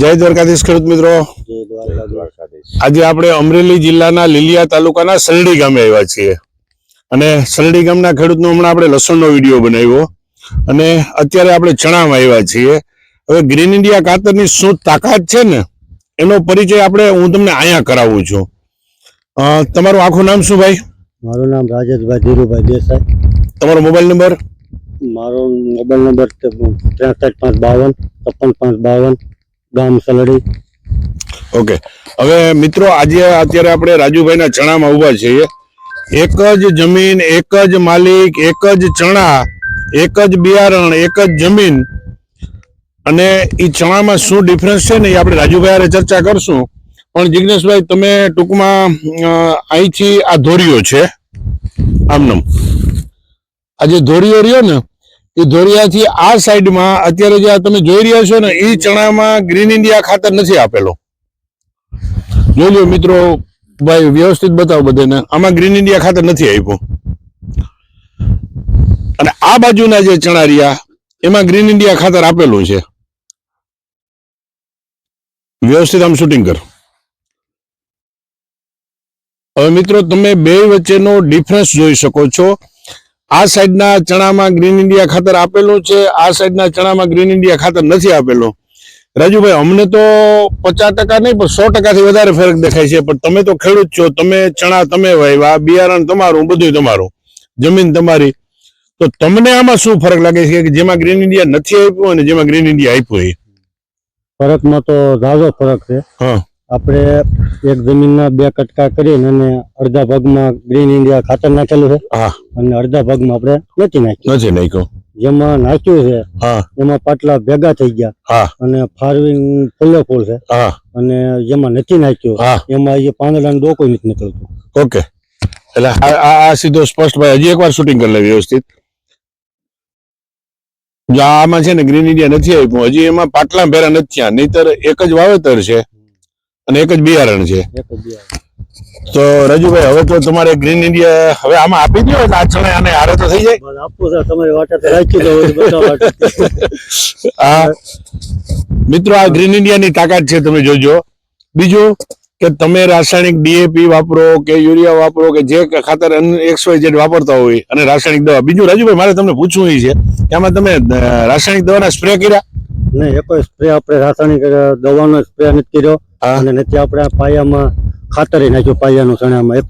જય દ્વારકાધીશ ખેડૂત મિત્રો. આજે આપણે અમરેલી જિલ્લાના લીલિયા તાલુકાના સરડી ગામે આવ્યા છીએ. અને સરડી ગામના ખેડૂતનો હમણાં આપણે લસણનો વીડિયો બનાવ્યો. અને અત્યારે આપણે ચણામાં આવ્યા છીએ. હવે ગ્રીન ઇન્ડિયા ખાતરની શું તાકાત છે ને એનો પરિચય આપણે હું તમને અહીંયા કરાવું છું. તમારું આખું નામ શું ભાઈ? મારું નામ રાજેશભાઈ ધીરુભાઈ દેસાઈ. તમારો મોબાઈલ નંબર? મારો મોબાઈલ નંબર ત્રેસઠ પાંચ બાવન છપ્પન પાંચ બાવન ગામ સલડી ઓકે. હવે મિત્રો, આજે અત્યારે આપણે રાજુભાઈના ચણામાં ઊભા છીએ. એક જ જમીન, એક જ માલિક, એક જ ચણા, એક જ બિયારણ, એક જ જમીન. અને એ ચણામાં શું ડિફરન્સ છે ને એ આપણે રાજુભાઈ ચર્ચા કરશું. પણ જિગ્નેશભાઈ, તમે ટૂંકમાં અહીંથી આ ધોરીઓ છે. આમનમ આ જે ધોરીઓ રહ્યો ને એ ધોરિયાથી આ સાઈડમાં અત્યારે જે તમે જોઈ રહ્યા છો ને, એ ચણામાં ગ્રીન ઇન્ડિયા ખાતર નથી આપેલો. લો મિત્રો, ભાઈ, વ્યવસ્થિત બતાવો બધાને. આમાં ગ્રીન ઇન્ડિયા ખાતર નથી આપ્યું. અને આ બાજુના જે ચણા રહ્યા, એમાં ગ્રીન ઇન્ડિયા ખાતર આપેલું છે. વ્યવસ્થિત આમ શૂટિંગ કર. હવે મિત્રો, તમે બે વચ્ચેનો ડિફરન્સ જોઈ શકો છો. આ સાઈડના ચણામાં ગ્રીન ઇન્ડિયા ખાતર આપેલું છે. આ સાઈડના ચણામાં ગ્રીન ઇન્ડિયા ખાતર નથી આપેલું. રાજુભાઈ અમને તો પચાસ ટકા નહીં પણ સો ટકાથી વધારે ફરક દેખાય છે. પણ તમે તો ખેડૂત છો તમે ચણા તમે વાવ્યા બિયારણ તમારું બધું તમારું જમીન તમારી. તો તમને આમાં શું ફરક લાગે છે કે જેમાં ગ્રીન ઇન્ડિયા નથી આપ્યું અને જેમાં ગ્રીન ઇન્ડિયા આપ્યું એ? ફરકમાં તો ઝાઝો ફરક છે. હા. આપણે એક જમીનના બે કટકા કરીને અને અડધા ભાગમાં ગ્રીન ઇન્ડિયા ખાતર નાખેલું છે. હા. અને અડધા ભાગમાં આપણે નથી નાખ્યું. નથી નાખ્યું. જેમાં નાખ્યું છે હા. એમાં પાટલા ભેગા થઈ ગયા. હા. અને ફાર્વિંગ ફૂલે ફૂલ છે. હા. અને જેમાં નથી નાખ્યું એમાં એ પાંદડા ડોકો નથી નીકળતું. ઓકે. એટલે આ સીધો સ્પષ્ટ ભાઈ હજી એકવાર શૂટિંગ કરી લે વ્યવસ્થિત. આમાં છે ને ગ્રીન ઇન્ડિયા નથી આપ્યું હજી એમાં પાટલા ભેરા નથી થયા નહીતર એક જ વાવેતર છે. અને એક જ બિયારણ છે. એક તો રાજુભાઈ હવે તો તમારે ગ્રીન ઇન્ડિયા હવે આમાં આપી દો એટલે આ ચણા આને હારે તો થઈ જાય. આપવું છે તમારી વાટા તો રાખી દો આ મિત્રો આ ગ્રીન ઇન્ડિયાની તાકાત છે તમે જોજો. બીજું કે તમે રાસાયણિક ડીએપી વાપરો કે યુરિયા વાપરો કે જે ખાતર એક્સ વાય ઝેડ વાપરતા હોય અને રાસાયણિક દવા. બીજું રાજુભાઈ મારે તમને પૂછવું એ છે કે આમાં તમે રાસાયણિક દવાના સ્પ્રે કર્યા? નહીં એ કોઈ સ્પ્રે આપણે રાસાયણિક દવાનો સ્પ્રે નથી કર્યો. અને ત્યાં આપણે પાયામાં ખાતર નાખ્યું પાયાનું ચણામાં. એક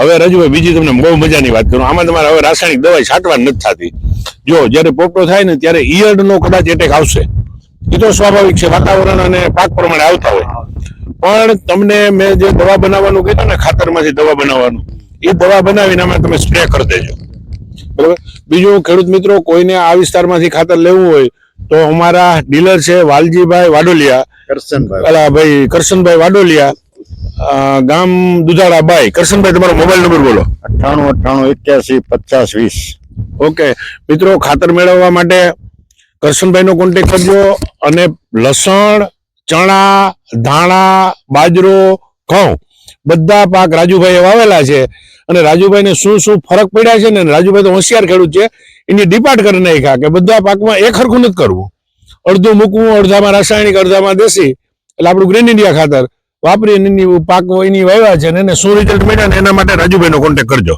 હવે રજુભાઈ બીજી તમને બહુ મજાની વાત કરું. આમાં તમારે હવે રાસાયણિક દવા છાંટવા નથી થતી. જો જ્યારે પોપટો થાય ને ત્યારે ઈયળનો કદાચ એટેક આવશે. એ તો સ્વાભાવિક છે વાતાવરણ અને પાક પ્રમાણે આવતા હોય. પણ તમને મેં જે દવા બનાવવાનું કીધું ને ખાતરમાંથી દવા બનાવવાનું એ દવા બનાવીને આમાં તમે સ્પ્રે કરી દેજો. બરાબર? બીજું ખેડૂત મિત્રો કોઈને આ વિસ્તારમાંથી ખાતર લેવું હોય તો અમારા ડીલર છે વાલજીભાઈ વાડોલિયા. કરશનભાઈ. અલા ભાઈ કરશનભાઈ વાડોલિયા. ગામ દુધાળા ભાઈ કરશનભાઈ તમારો મોબાઈલ નંબર બોલો. અઠ્ઠાણું અઠ્ઠાણું એક્યાસી પચાસ વીસ. ઓકે. મિત્રો ખાતર મેળવવા માટે કરશનભાઈનો કોન્ટેક્ટ કરજો અને લસણ ચણા ધાણા બાજરો ઘઉં બધા પાક રાજુભાઈએ વાવેલા છે. અને રાજુભાઈને શું શું ફરક પડ્યા છે ને? રાજુભાઈ તો હોશિયાર ખેડૂત છે. એની ડિપાર્ટ કરી નાખ્યા કે બધા પાકમાં એક હરખું નથી કરવું. અડધું મૂકવું, અડધામાં રાસાયણિક, અડધામાં દેશી. એટલે આપણું ગ્રીન ઇન્ડિયા ખાતર વાપરી એની પાક એની વાવ્યા છે ને એને શું રિઝલ્ટ મળ્યા ને એના માટે રાજુભાઈનો કોન્ટેક્ટ કરજો.